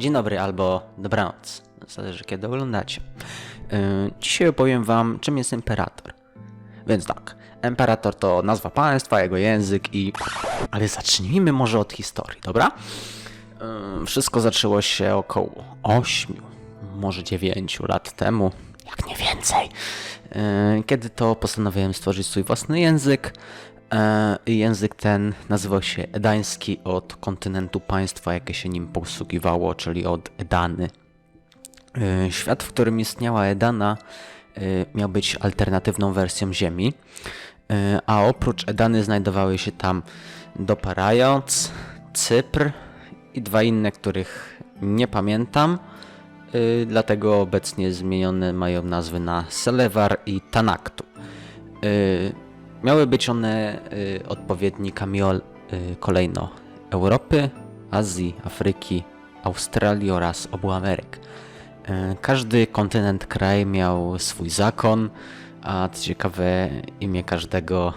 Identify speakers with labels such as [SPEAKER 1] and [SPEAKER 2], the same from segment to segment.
[SPEAKER 1] Dzień dobry albo dobranoc. Zależy kiedy oglądacie. Yy, Dzisiaj opowiem wam, czym jest imperator. Więc tak, imperator to nazwa państwa, jego język i... Ale zacznijmy może od historii, dobra? Yy, Wszystko zaczęło się około 8, może 9 lat temu, jak nie więcej. Yy, Kiedy to postanowiłem stworzyć swój własny język. E, Język ten nazywał się Edański od kontynentu państwa, jakie się nim posługiwało, czyli od Edany. E, Świat, w którym istniała Edana, e, miał być alternatywną wersją Ziemi, a oprócz Edany znajdowały się tam Doparajoc, Cypr i dwa inne, których nie pamiętam, dlatego obecnie zmienione mają nazwy na Selewar i Tanaktu. Miały być one y, odpowiednikami y, kolejno Europy, Azji, Afryki, Australii oraz obu Ameryk. Y, każdy kontynent, kraj miał swój zakon, a co ciekawe, imię każdego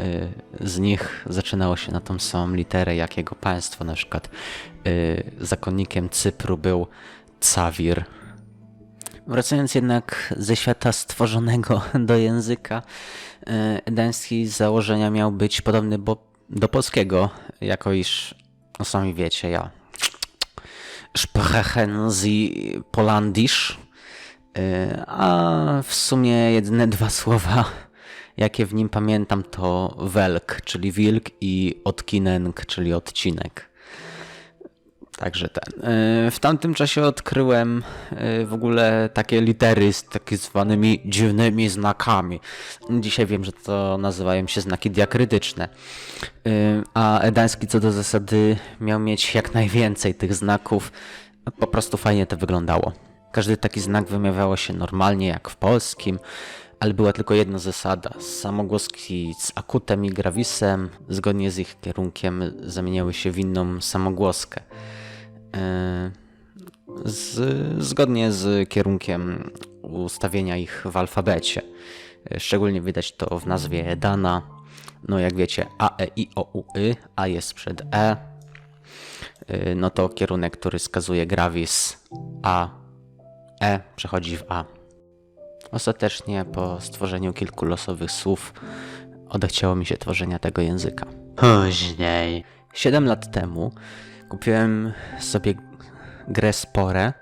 [SPEAKER 1] y, z nich zaczynało się na tą samą literę jak jego państwo. Na przykład y, zakonnikiem Cypru był Cawir, Wracając jednak ze świata stworzonego do języka, edański z założenia miał być podobny do polskiego, jako iż, no sami wiecie, ja sprechen Sie Polandisch, e, a w sumie jedyne dwa słowa, jakie w nim pamiętam to welk, czyli wilk i odkinenk, czyli odcinek. Także ten. E, W tamtym czasie odkryłem e, w ogóle takie litery z tak zwanymi dziwnymi znakami. Dzisiaj wiem, że to nazywają się znaki diakrytyczne. E, A Edański co do zasady miał mieć jak najwięcej tych znaków. Po prostu fajnie to wyglądało. Każdy taki znak wymawiało się normalnie, jak w polskim, ale była tylko jedna zasada. Samogłoski z akutem i grawisem, zgodnie z ich kierunkiem, zamieniały się w inną samogłoskę. E, z, zgodnie z kierunkiem ustawienia ich w alfabecie. E, Szczególnie widać to w nazwie Edana. No jak wiecie, A, E, I, O, U, Y, A jest przed E. E, No to kierunek, który skazuje gravis A, E przechodzi w A. Ostatecznie po stworzeniu kilku losowych słów odechciało mi się tworzenia tego języka. Później. 7 lat temu kupiłem sobie grę Spore,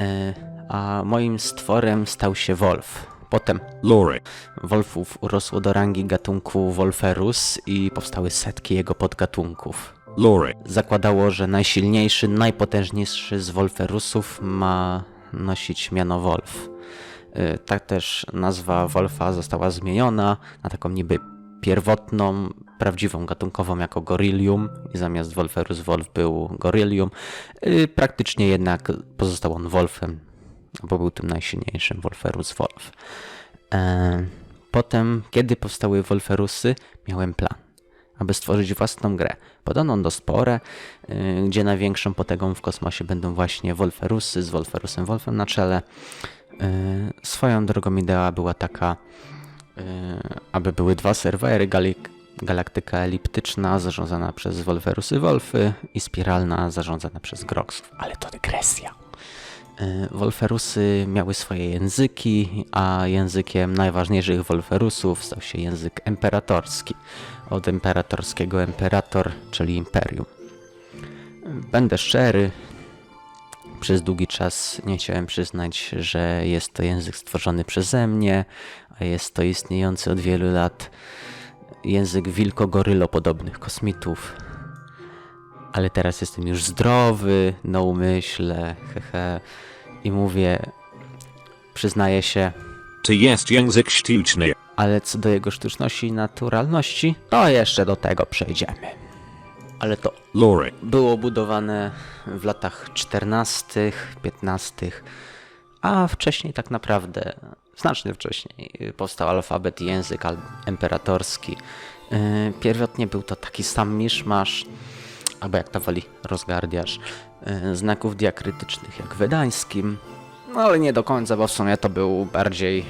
[SPEAKER 1] e, a moim stworem stał się Wolf. Potem
[SPEAKER 2] Lore.
[SPEAKER 1] Wolfów urosło do rangi gatunku Wolferus i powstały setki jego podgatunków.
[SPEAKER 2] Lore.
[SPEAKER 1] Zakładało, że najsilniejszy, najpotężniejszy z Wolferusów ma nosić miano Wolf. Tak też nazwa Wolfa została zmieniona na taką niby pierwotną, prawdziwą gatunkową jako Gorillium i zamiast Wolferus Wolf był Gorillium. Y, Praktycznie jednak pozostał on Wolfem, bo był tym najsilniejszym Wolferus Wolf. E, Potem, kiedy powstały Wolferusy, miałem plan aby stworzyć własną grę, podaną do Spore, y, gdzie największą potęgą w kosmosie będą właśnie Wolferusy z Wolferusem Wolfem na czele. Y, Swoją drogą idea była taka, aby były dwa serwery, gali- galaktyka eliptyczna zarządzana przez Wolferusy Wolfy i spiralna zarządzana przez Groxów. Ale to dygresja. Y, Wolferusy miały swoje języki, a językiem najważniejszych Wolferusów stał się język imperatorski. Od imperatorskiego imperator, czyli imperium. Będę szczery, przez długi czas nie chciałem przyznać, że jest to język stworzony przeze mnie, a jest to istniejący od wielu lat język wilko-gorylo-podobnych kosmitów. Ale teraz jestem już zdrowy, na umyśle, hehe, i mówię, przyznaję się,
[SPEAKER 2] To jest język sztuczny.
[SPEAKER 1] ale co do jego sztuczności i naturalności, to jeszcze do tego przejdziemy. Ale to
[SPEAKER 2] Lore.
[SPEAKER 1] było budowane w latach 14, 15, a wcześniej tak naprawdę, znacznie wcześniej, powstał alfabet i język imperatorski. Yy, Pierwotnie był to taki sam miszmasz, albo jak to woli rozgardiarz, yy, znaków diakrytycznych jak w edańskim, no ale nie do końca, bo w sumie to był bardziej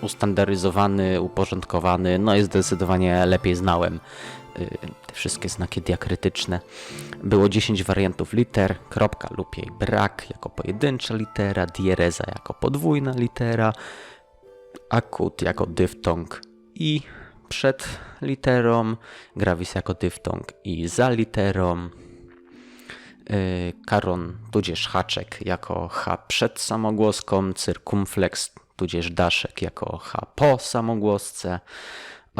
[SPEAKER 1] ustandaryzowany, uporządkowany, no i zdecydowanie lepiej znałem y, te wszystkie znaki diakrytyczne. Było 10 wariantów liter, kropka lub jej brak jako pojedyncza litera, diereza jako podwójna litera, akut jako dyftong i przed literą, gravis jako dyftong i za literą, y, karon tudzież haczek jako H przed samogłoską, cyrkumflex tudzież daszek jako H po samogłosce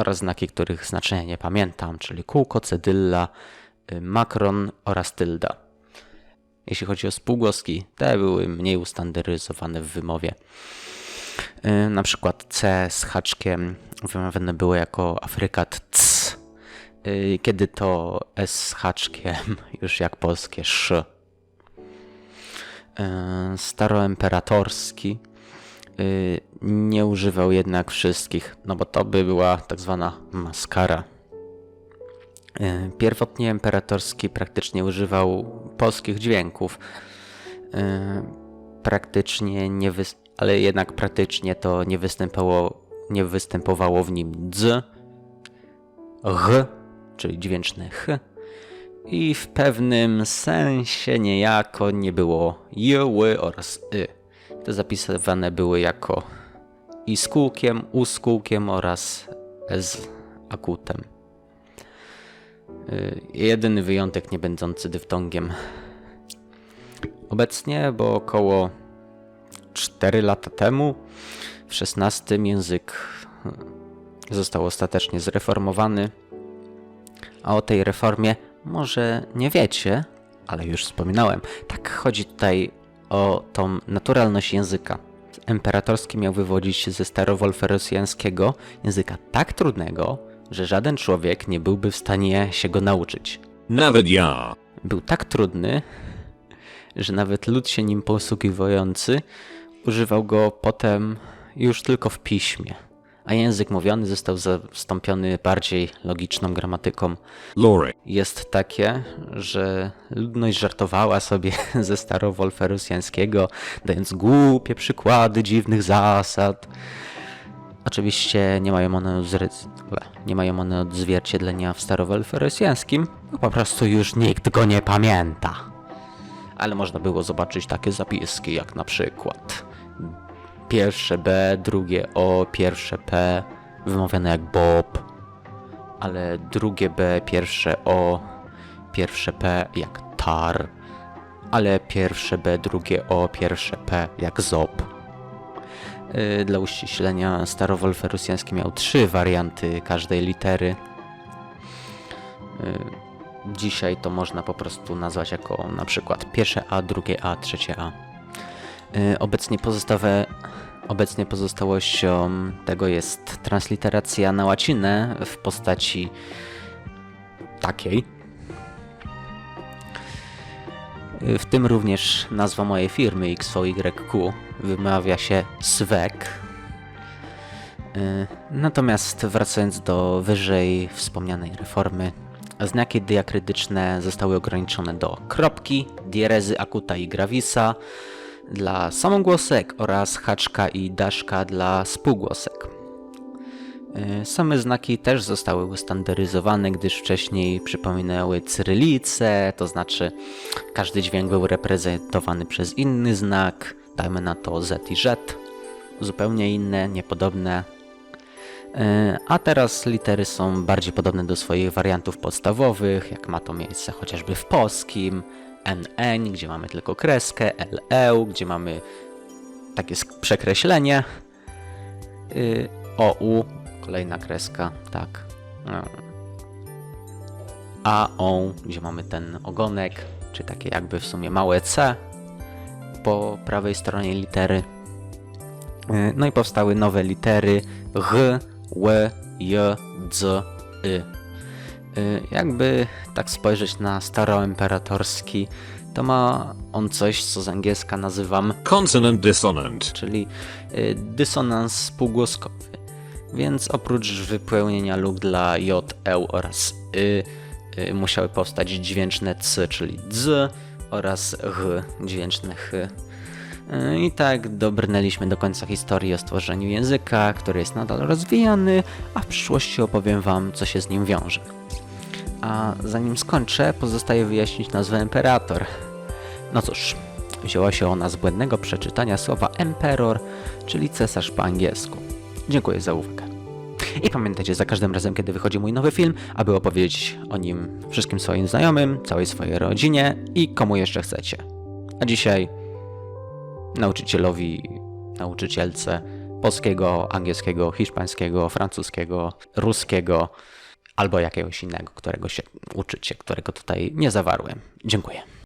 [SPEAKER 1] oraz znaki, których znaczenia nie pamiętam, czyli kółko, cedylla, y, makron oraz tylda. Jeśli chodzi o spółgłoski, te były mniej ustandaryzowane w wymowie. Y, Na przykład C z haczkiem wymawiane było jako afrykat C, y, kiedy to S z haczkiem już jak polskie sz. Staroimperatorski y, nie używał jednak wszystkich, no bo to by była tak zwana maskara. Y, Pierwotnie imperatorski praktycznie używał polskich dźwięków. Y, Praktycznie nie wys- ale jednak praktycznie to nie występowało, nie występowało w nim dz, g, czyli dźwięczne ch i w pewnym sensie niejako nie było j, ły oraz y. Te zapisywane były jako i z kółkiem, u z kółkiem oraz z akutem. Y, Jedyny wyjątek nie będący dyftongiem. Obecnie, bo około 4 lata temu, w XVI język został ostatecznie zreformowany. A o tej reformie może nie wiecie, ale już wspominałem. Tak chodzi tutaj o tą naturalność języka. Imperatorski miał wywodzić się ze starowolferosjańskiego języka tak trudnego, że żaden człowiek nie byłby w stanie się go nauczyć.
[SPEAKER 2] Nawet ja.
[SPEAKER 1] Był tak trudny, że nawet lud się nim posługiwający używał go potem już tylko w piśmie, a język mówiony został zastąpiony bardziej logiczną gramatyką.
[SPEAKER 2] Lore.
[SPEAKER 1] Jest takie, że ludność żartowała sobie ze starowolferusjańskiego, dając głupie przykłady dziwnych zasad. Oczywiście nie mają one, nie mają one odzwierciedlenia w starowolferusjańskim, bo po prostu już nikt go nie pamięta. Ale można było zobaczyć takie zapiski, jak na przykład pierwsze B, drugie O, pierwsze P, wymawiane jak Bob, ale drugie B, pierwsze O, pierwsze P jak tar, ale pierwsze B, drugie O, pierwsze P jak zob. Yy, Dla uściślenia starowolferusjański miał trzy warianty każdej litery. Yy, Dzisiaj to można po prostu nazwać jako na przykład pierwsze A, drugie A, trzecie A. Yy, Obecnie pozostałe Obecnie pozostałością tego jest transliteracja na łacinę w postaci takiej. W tym również nazwa mojej firmy XVYQ wymawia się SWEK. Y, Natomiast wracając do wyżej wspomnianej reformy, znaki diakrytyczne zostały ograniczone do kropki, dierezy akuta i gravisa dla samogłosek oraz haczka i daszka dla spółgłosek. Y, Same znaki też zostały ustandaryzowane, gdyż wcześniej przypominały cyrylicę, to znaczy każdy dźwięk był reprezentowany przez inny znak, dajmy na to Z i Z, zupełnie inne, niepodobne. Y, A teraz litery są bardziej podobne do swoich wariantów podstawowych, jak ma to miejsce chociażby w polskim, NN, gdzie mamy tylko kreskę, LE, gdzie mamy takie przekreślenie, y, OU, kolejna kreska, tak. Mm. A, O, gdzie mamy ten ogonek, czy takie jakby w sumie małe C po prawej stronie litery. Y, No i powstały nowe litery G, Ł, J, D, Y. Y, Jakby tak spojrzeć na staroimperatorski, to ma on coś, co z angielska nazywam
[SPEAKER 2] Consonant dissonant.
[SPEAKER 1] czyli y, dysonans spółgłoskowy. Więc oprócz wypełnienia luk dla J, E oraz Y, y musiały powstać dźwięczne C, czyli dz oraz H, dźwięczne H. Y, I tak dobrnęliśmy do końca historii o stworzeniu języka, który jest nadal rozwijany, a w przyszłości opowiem Wam, co się z nim wiąże. A zanim skończę, pozostaje wyjaśnić nazwę Imperator. No cóż, wzięła się ona z błędnego przeczytania słowa Emperor, czyli cesarz po angielsku. Dziękuję za uwagę. I pamiętajcie za każdym razem, kiedy wychodzi mój nowy film, aby opowiedzieć o nim wszystkim swoim znajomym, całej swojej rodzinie i komu jeszcze chcecie. A dzisiaj nauczycielowi, nauczycielce polskiego, angielskiego, hiszpańskiego, francuskiego, ruskiego albo jakiegoś innego, którego się uczycie, którego tutaj nie zawarłem. Dziękuję.